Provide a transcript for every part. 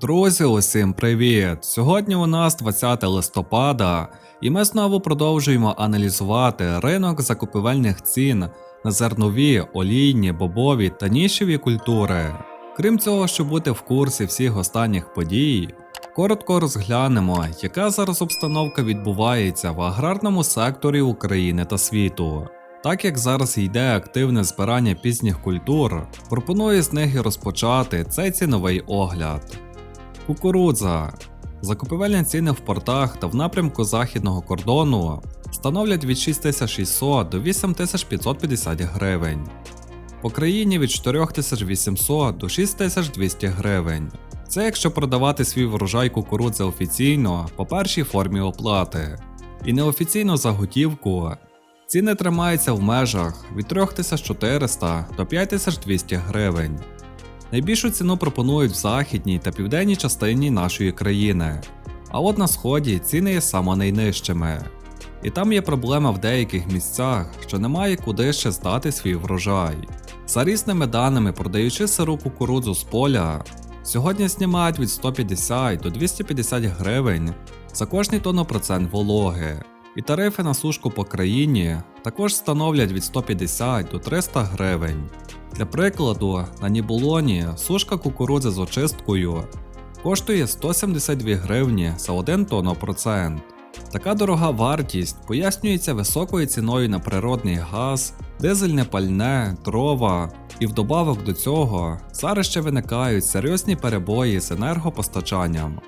Друзі, усім привіт! Сьогодні у нас 20 листопада, і ми знову продовжуємо аналізувати ринок закупівельних цін на зернові, олійні, бобові та нішеві культури. Крім цього, щоб бути в курсі всіх останніх подій, коротко розглянемо, яка зараз обстановка відбувається в аграрному секторі України та світу. Так як зараз йде активне збирання пізніх культур, пропоную з них і розпочати цей ціновий огляд. Кукурудза. Закупівельні ціни в портах та в напрямку західного кордону становлять від 6600 до 8550 гривень. По країні від 4800 до 6200 гривень. Це якщо продавати свій врожай кукурудзи офіційно по першій формі оплати. І неофіційно за готівку ціни тримаються в межах від 3400 до 5200 гривень. Найбільшу ціну пропонують в західній та південній частині нашої країни. А от на сході ціни є саме найнижчими. І там є проблема в деяких місцях, що немає куди ще здати свій врожай. За різними даними, продаючи сиру кукурудзу з поля, сьогодні знімають від 150 до 250 гривень за кожний тонопроцент вологи. І тарифи на сушку по країні також становлять від 150 до 300 гривень. Для прикладу, на Нібулоні сушка кукурудзи з очисткою коштує 172 гривні за 1 тонопроцент. Така дорога вартість пояснюється високою ціною на природний газ, дизельне пальне, дрова, і вдобавок до цього зараз ще виникають серйозні перебої з енергопостачанням.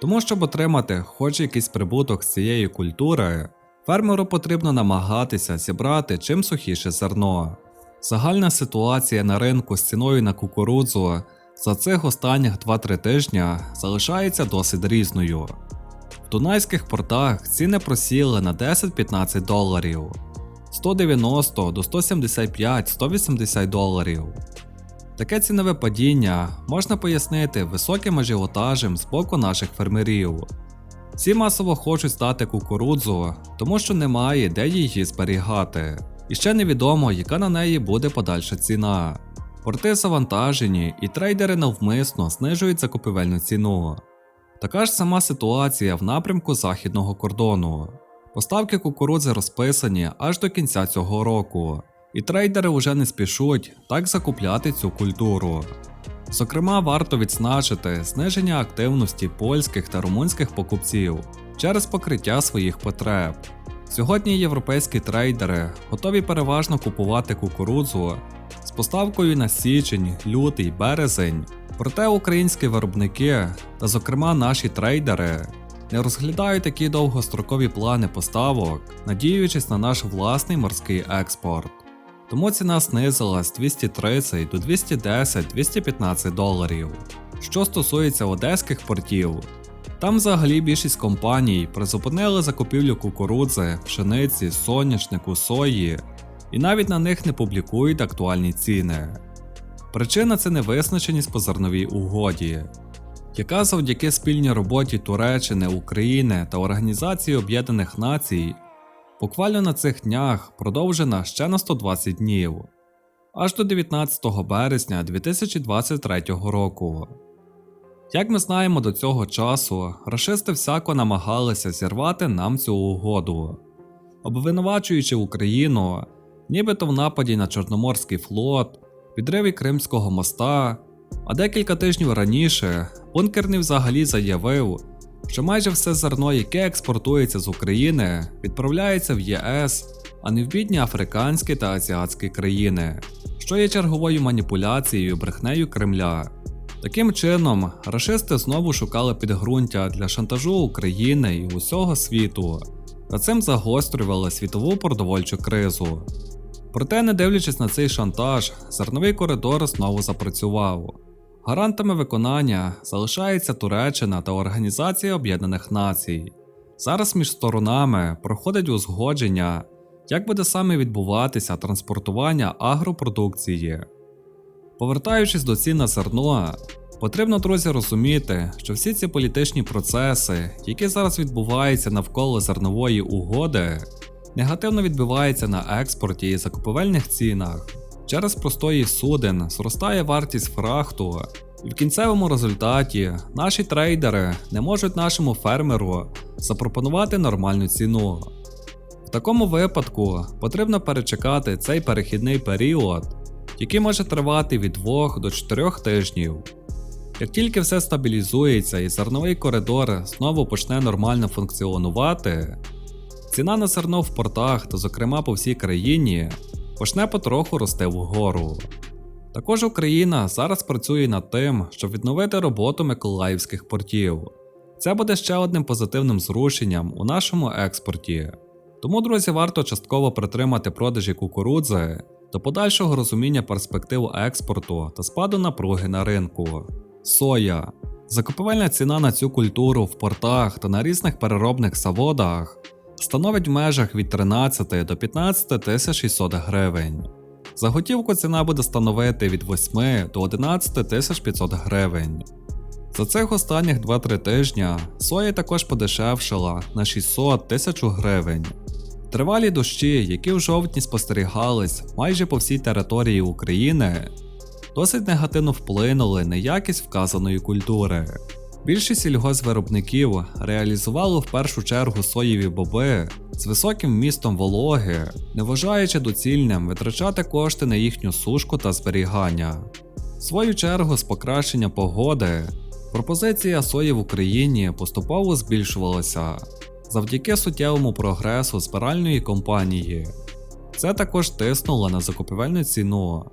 Тому, щоб отримати хоч якийсь прибуток з цієї культури, фермеру потрібно намагатися зібрати чим сухіше зерно. Загальна ситуація на ринку з ціною на кукурудзу за цих останніх 2-3 тижня залишається досить різною. В дунайських портах ціни просіли на 10-15 доларів, 190 до 175-180 доларів. Таке цінове падіння можна пояснити високим ажіотажем з боку наших фермерів. Всі масово хочуть стати кукурудзу, тому що немає де її зберігати. І ще невідомо, яка на неї буде подальша ціна. Порти завантажені, і трейдери навмисно знижують закупівельну ціну. Така ж сама ситуація в напрямку західного кордону. Поставки кукурудзи розписані аж до кінця цього року, і трейдери вже не спішуть так закупляти цю культуру. Зокрема, варто відзначити зниження активності польських та румунських покупців через покриття своїх потреб. Сьогодні європейські трейдери готові переважно купувати кукурудзу з поставкою на січень, лютий, березень. Проте українські виробники, та зокрема наші трейдери, не розглядають такі довгострокові плани поставок, надіючись на наш власний морський експорт. Тому ціна знизилась з 230 до 210-215 доларів. Що стосується одеських портів, там взагалі більшість компаній призупинили закупівлю кукурудзи, пшениці, соняшнику, сої, і навіть на них не публікують актуальні ціни. Причина це невизначеність по зерновій угоді, яка завдяки спільній роботі Туреччини, України та Організації Об'єднаних Націй буквально на цих днях продовжена ще на 120 днів, аж до 19 березня 2023 року. Як ми знаємо до цього часу, рашисти всяко намагалися зірвати нам цю угоду, обвинувачуючи Україну, нібито в нападі на Чорноморський флот, підриві Кримського моста, а декілька тижнів раніше бункерний взагалі заявив, що майже все зерно, яке експортується з України, відправляється в ЄС, а не в бідні африканські та азіатські країни, що є черговою маніпуляцією брехнею Кремля. Таким чином, рашисти знову шукали підґрунтя для шантажу України і усього світу, та цим загострювали світову продовольчу кризу. Проте, не дивлячись на цей шантаж, зерновий коридор знову запрацював. Гарантами виконання залишається Туреччина та Організація Об'єднаних Націй. Зараз між сторонами проходить узгодження, як буде саме відбуватися транспортування агропродукції. Повертаючись до цін зерно, потрібно, друзі, розуміти, що всі ці політичні процеси, які зараз відбуваються навколо зернової угоди, негативно відбиваються на експорті і закупівельних цінах. Через простої суден зростає вартість фрахту, І в кінцевому результаті наші трейдери не можуть нашому фермеру запропонувати нормальну ціну. В такому випадку потрібно перечекати цей перехідний період, який може тривати від 2 до 4 тижнів. Як тільки все стабілізується і зерновий коридор знову почне нормально функціонувати, ціна на зерно в портах та, зокрема по всій країні, почне потроху рости вгору. Також Україна зараз працює над тим, щоб відновити роботу миколаївських портів. Це буде ще одним позитивним зрушенням у нашому експорті. Тому, друзі, варто частково притримати продажі кукурудзи до подальшого розуміння перспектив експорту та спаду напруги на ринку. Соя. Закупівельна ціна на цю культуру в портах та на різних переробних заводах становить в межах від 13 до 15 тисяч 600 гривень. За готівку ціна буде становити від 8 до 11 тисяч 500 гривень. За цих останніх 2-3 тижня соя також подешевшила на 600 тисяч гривень. Тривалі дощі, які в жовтні спостерігались майже по всій території України, досить негативно вплинули на якість вказаної культури. Більшість сільгоспвиробників реалізували в першу чергу соєві боби з високим вмістом вологи, не вважаючи доцільним витрачати кошти на їхню сушку та зберігання. В свою чергу, з покращення погоди, пропозиція сої в Україні поступово збільшувалася завдяки суттєвому прогресу збиральної компанії. Це також тиснуло на закупівельну ціну.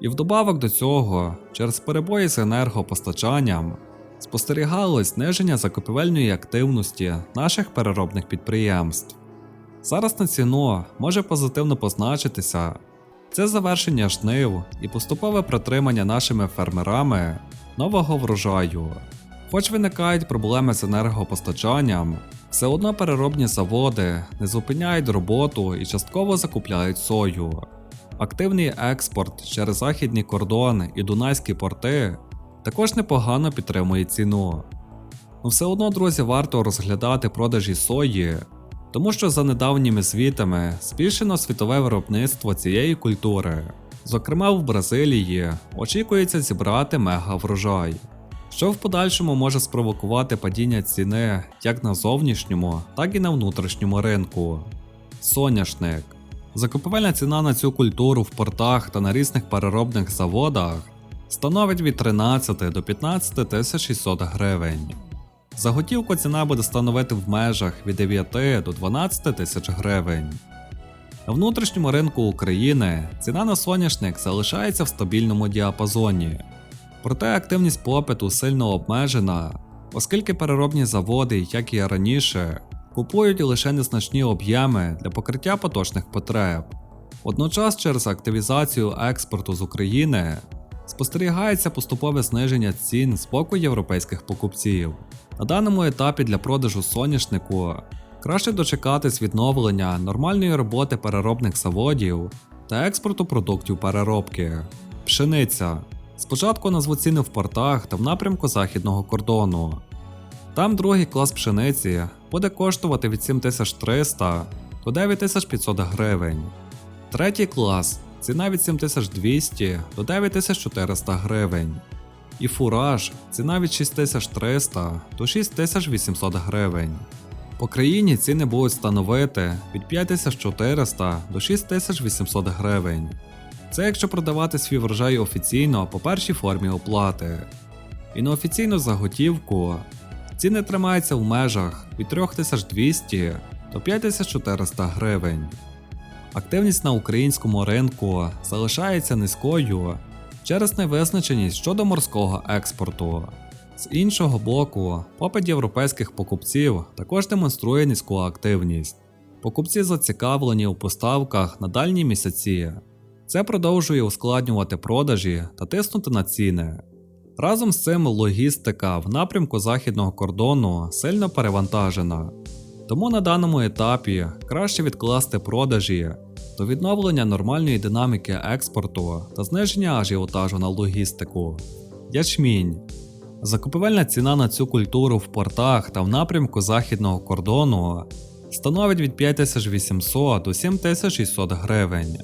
І вдобавок до цього, через перебої з енергопостачанням, спостерігалось зниження закупівельної активності наших переробних підприємств. Зараз на ціну може позитивно позначитися це завершення жнив і поступове притримання нашими фермерами нового врожаю. Хоч виникають проблеми з енергопостачанням, все одно переробні заводи не зупиняють роботу і частково закупляють сою. Активний експорт через західний кордон і дунайські порти також непогано підтримує ціну. Ну все одно, друзі, варто розглядати продажі сої, тому що за недавніми звітами збільшено світове виробництво цієї культури. Зокрема, в Бразилії очікується зібрати мега врожай, що в подальшому може спровокувати падіння ціни як на зовнішньому, так і на внутрішньому ринку. Соняшник. Закупівельна ціна на цю культуру в портах та на різних переробних заводах становить від 13 до 15 600 гривень. За готівку ціна буде становити в межах від 9 до 12 тисяч гривень. На внутрішньому ринку України ціна на соняшник залишається в стабільному діапазоні, проте активність попиту сильно обмежена, оскільки переробні заводи, як і раніше, купують лише незначні об'єми для покриття поточних потреб. Водночас через активізацію експорту з України спостерігається поступове зниження цін з боку європейських покупців. На даному етапі для продажу соняшнику краще дочекатись відновлення нормальної роботи переробних заводів та експорту продуктів переробки. Пшениця. Спочатку назву ціни в портах та в напрямку західного кордону. Там другий клас пшениці буде коштувати від 7300 до 9500 гривень. Третій клас ціна від 7200 до 9400 гривень. І фураж ціна від 6300 до 6800 гривень. По країні ціни будуть становити від 5400 до 6800 гривень. Це якщо продавати свій врожай офіційно по першій формі оплати. І на офіційну заготівку ціни тримаються в межах від 3200 до 5400 гривень. Активність на українському ринку залишається низькою через невизначеність щодо морського експорту. З іншого боку, попит європейських покупців також демонструє низьку активність. Покупці зацікавлені у поставках на дальні місяці. Це продовжує ускладнювати продажі та тиснути на ціни. Разом з цим логістика в напрямку західного кордону сильно перевантажена. Тому на даному етапі краще відкласти продажі до відновлення нормальної динаміки експорту та зниження ажіотажу на логістику. Ячмінь. Закупівельна ціна на цю культуру в портах та в напрямку західного кордону становить від 5800 до 7600 гривень.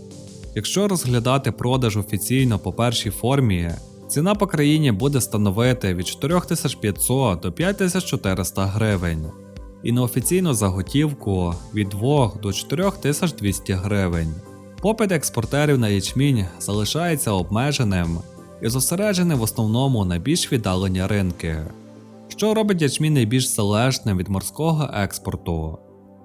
Якщо розглядати продаж офіційно по першій формі, Ціна по країні буде становити від 4500 до 5400 гривень. І на офіційну заготівку від 2 до 4200 гривень. Попит експортерів на ячмінь залишається обмеженим і зосереджений в основному на більш віддалені ринки, що робить ячмінь найбільш залежним від морського експорту.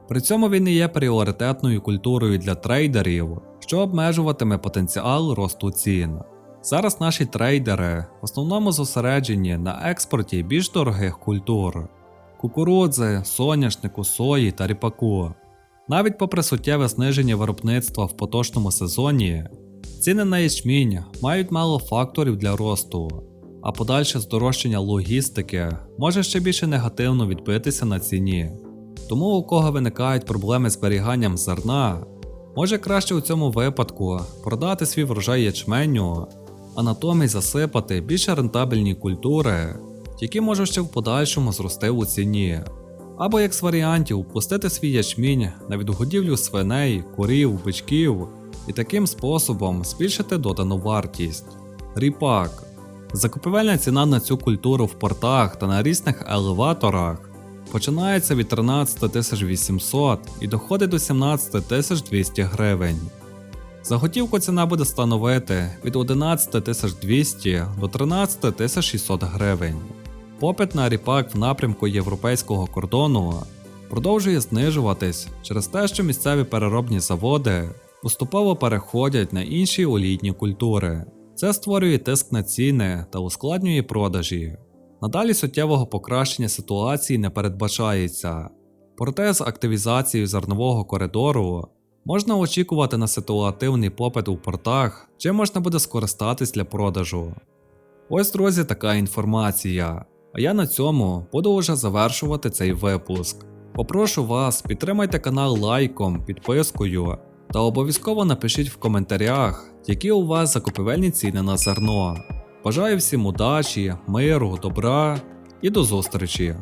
При цьому він і є пріоритетною культурою для трейдерів, що обмежуватиме потенціал росту цін. Зараз наші трейдери в основному зосереджені на експорті більш дорогих культур кукурудзи, соняшнику, сої та ріпаку. Навіть попри суттєве зниження виробництва в поточному сезоні, ціни на ячмінь мають мало факторів для росту, а подальше здорожчання логістики може ще більше негативно відбитися на ціні. Тому у кого виникають проблеми з зберіганням зерна, може краще у цьому випадку продати свій врожай ячменю, а натомість засипати більш рентабельні культури, які можуть ще в подальшому зрости у ціні. Або як з варіантів пустити свій ячмінь на відгодівлю свиней, курів, бичків і таким способом збільшити додану вартість. Ріпак. Закупівельна ціна на цю культуру в портах та на різних елеваторах починається від 13 800 і доходить до 17 200 гривень. За готівку ціна буде становити від 11 200 до 13 600 гривень. Попит на ріпак в напрямку європейського кордону продовжує знижуватись через те, що місцеві переробні заводи поступово переходять на інші олійні культури. Це створює тиск на ціни та ускладнює продажі. Надалі суттєвого покращення ситуації не передбачається, проте з активізацією зернового коридору можна очікувати на ситуативний попит у портах, чим можна буде скористатись для продажу. Ось, друзі, така інформація. А я на цьому буду вже завершувати цей випуск. Попрошу вас, підтримайте канал лайком, підпискою та обов'язково напишіть в коментарях, які у вас закупівельні ціни на зерно. Бажаю всім удачі, миру, добра і до зустрічі!